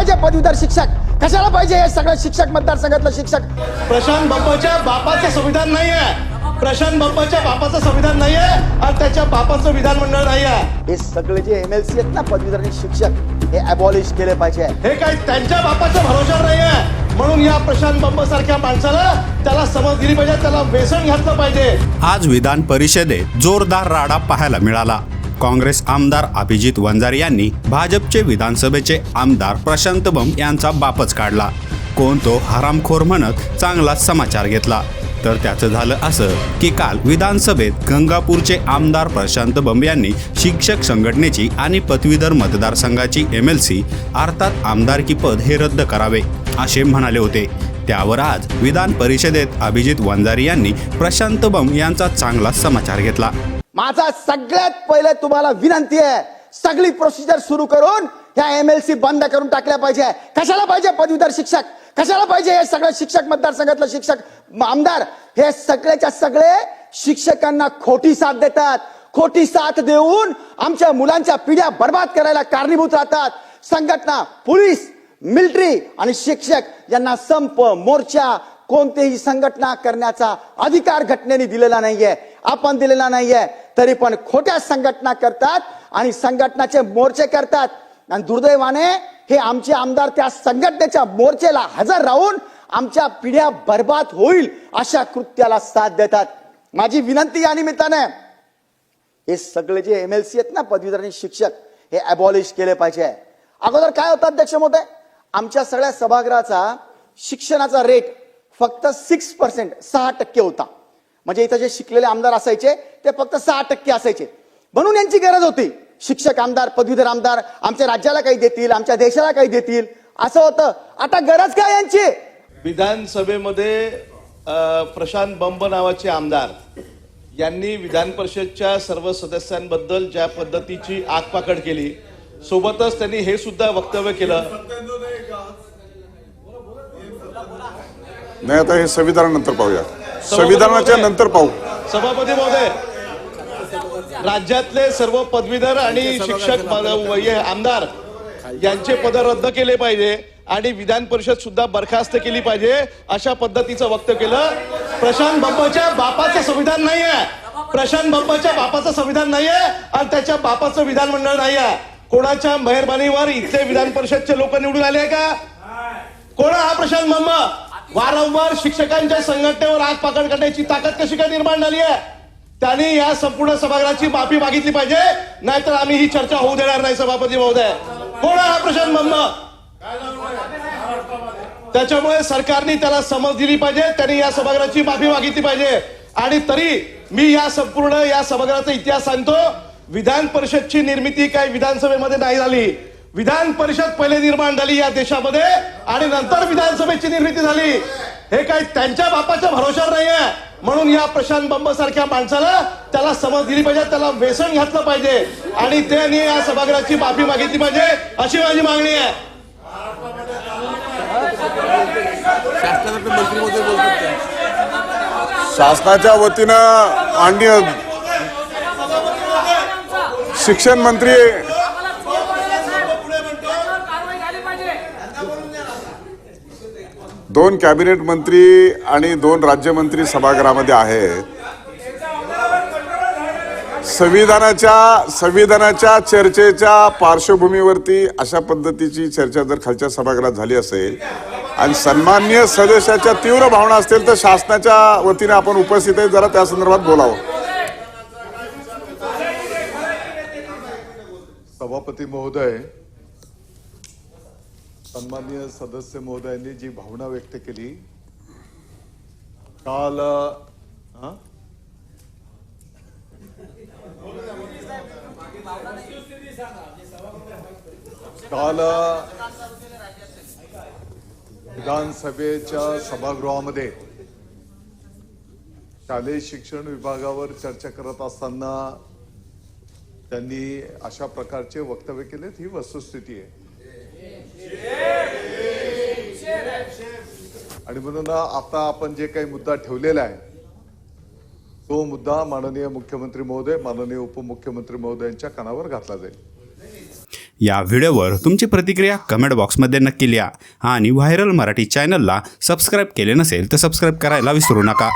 पाहिजे पदवीधर शिक्षक? कशाला पाहिजे हे सगळं शिक्षक मतदारसंघातलं शिक्षक? प्रशांत बाप्पाच्या बापाचं संविधान नाहीये. प्रशांत बाप्पाच्या बापाचं संविधान नाहीये आणि त्याच्या बापाचं विधानमंडळ नाहीये. हे सगळे जे एम एल सी आहेत ना पदवीधर आणि शिक्षक हे अबॉलिश केले पाहिजे. हे काही त्यांच्या बापाच्या भरोशावर नाहीये. म्हणून या प्रशांत बाप्पा सारख्या माणसाला त्याला समज दिली पाहिजे त्याला व्यसन घातलं पाहिजे. आज विधान परिषदेत जोरदार राडा पाहायला मिळाला. काँग्रेस आमदार अभिजित वंजारी यांनी भाजपचे विधानसभेचे आमदार प्रशांत बम यांचा बापच काढला. कोण तो? हरामखोर म्हणत चांगला समाचार घेतला. तर त्याचं झालं असं की काल विधानसभेत गंगापूरचे आमदार प्रशांत बंब यांनी शिक्षक संघटनेची आणि पदवीधर मतदारसंघाची एम एल सी अर्थात आमदारकी पद हे रद्द करावे असे म्हणाले होते. त्यावर आज विधान परिषदेत अभिजित वंजारी यांनी प्रशांत बम यांचा चांगला समाचार घेतला. माझा सगळ्यात पहिले तुम्हाला विनंती आहे सगळी प्रोसिजर सुरू करून ह्या एम एल सी बंद करून टाकल्या पाहिजे. कशाला पाहिजे पदवीधर शिक्षक? कशाला पाहिजे हे सगळं शिक्षक मतदारसंघातलं शिक्षक? आमदार हे सगळ्याच्या सगळे शिक्षकांना खोटी साथ देतात. खोटी साथ देऊन आमच्या मुलांच्या पिढ्या बर्बाद करायला कारणीभूत राहतात. संघटना पोलीस मिलिटरी आणि शिक्षक यांना संप मोर्चा कोणतेही संघटना करण्याचा अधिकार घटनेने दिलेला नाहीये. आपण दिलेला नाहीये तरी पण खोट्या संघटना करतात आणि संघटनाचे मोर्चे करतात. आणि दुर्दैवाने हे आमचे आमदार त्या संघटनेच्या मोर्चेला हजर राहून आमच्या पिढ्या बर्बाद होईल अशा कृत्याला साथ देतात. माझी विनंती या निमित्ताने हे सगळे जे एम एल सी आहेत ना पदवीधर आणि शिक्षक हे अबॉलिश केले पाहिजे. अगोदर काय होतं अध्यक्ष महोदय? आमच्या सगळ्या सभागृहाचा शिक्षणाचा रेट फक्त सिक्स पर्सेंट सहा टक्के होता. म्हणजे इथं जे शिकलेले आमदार असायचे ते फक्त सहा टक्के असायचे. म्हणून यांची गरज होती. शिक्षक आमदार पदवीधर आमदार आमच्या राज्याला काही देतील आमच्या देशाला काही देतील असं होतं. आता गरज काय यांची? विधानसभेमध्ये प्रशांत बंब नावाचे आमदार यांनी विधान परिषदच्या सर्व सदस्यांबद्दल ज्या पद्धतीची आगपाकड केली सोबतच त्यांनी हे सुद्धा वक्तव्य केलं. नाही आता हे संविधानानंतर पाहूया. संविधानाच्या नंतर पाहू. सभापती महोदय राज्यातले सर्व पदवीधर आणि शिक्षक आमदार यांचे पद रद्द केले पाहिजे आणि विधान परिषद सुद्धा बरखास्त केली पाहिजे अशा पद्धतीचं वक्तव्य केलं. प्रशांत बाप्पाच्या बापाचं संविधान नाहीये. प्रशांत बाप्पाच्या बापाचं संविधान नाहीये आणि त्याच्या बापाचं विधानमंडळ नाहीये. कोणाच्या मेहरबानीवर इथले विधान परिषदचे लोक निवडून आले का? कोण हा प्रशांत मम्मा वारंवार शिक्षकांच्या संघटनेवर आग पाकड करण्याची ताकद कशी काय निर्माण झाली आहे? त्यांनी या संपूर्ण सभागृहाची माफी मागितली पाहिजे नाहीतर आम्ही ही चर्चा होऊ देणार नाही सभापती महोदय. कोण आहे हा प्रशांत मम्म? त्याच्यामुळे सरकारने त्याला समज दिली पाहिजे त्यांनी या सभागृहाची माफी मागितली पाहिजे. आणि तरी मी या संपूर्ण या सभागृहाचा इतिहास सांगतो विधान परिषदची निर्मिती काही विधानसभेमध्ये नाही झाली. विधान परिषद पहिले निर्माण झाली या देशामध्ये आणि नंतर विधानसभेची निर्मिती झाली. हे काही त्यांच्या बापाच्या भरोशावर नाहीये. म्हणून या प्रशांत बंब सारख्या माणसाला त्याला समज दिली पाहिजे त्याला व्यसन घातलं पाहिजे. आणि त्यांनी या सभागृहाची माफी मागितली पाहिजे अशी माझी मागणी आहे. शासनाच्या वतीनं आणि शिक्षण मंत्री दोन कॅबिनेट मंत्री आणि दोन राज्यमंत्री सभागृहामध्ये आहेत संविधानाच्या संविधानाच्या चर्चेच्या पार्श्वभूमीवरती अशा पद्धतीची चर्चा जर खालच्या सभागृहात झाली असेल आणि सन्माननीय सदस्याच्या तीव्र भावना असतील तर शासनाच्या वतीने आपण उपस्थित आहे जरा त्या संदर्भात बोलावं. सभापती महोदय सन्माननीय सदस्य महोदयांनी जी भावना व्यक्त केली काल काल विधानसभेच्या सभागृहामध्ये शालेय शिक्षण विभागावर चर्चा करत असताना त्यांनी अशा प्रकारचे वक्तव्य केलेत? ही वस्तुस्थिती आहे. आणि म्हणून आता आपण जे काही मुद्दा ठेवलेला आहे तो मुद्दा माननीय मुख्यमंत्री महोदय माननीय उपमुख्यमंत्री महोदयांच्या कानावर घातला जाईल. या व्हिडिओवर तुमची प्रतिक्रिया कमेंट बॉक्समध्ये नक्की लिहा आणि व्हायरल मराठी चॅनलला सबस्क्राईब केले नसेल तर सबस्क्राईब करायला विसरू नका.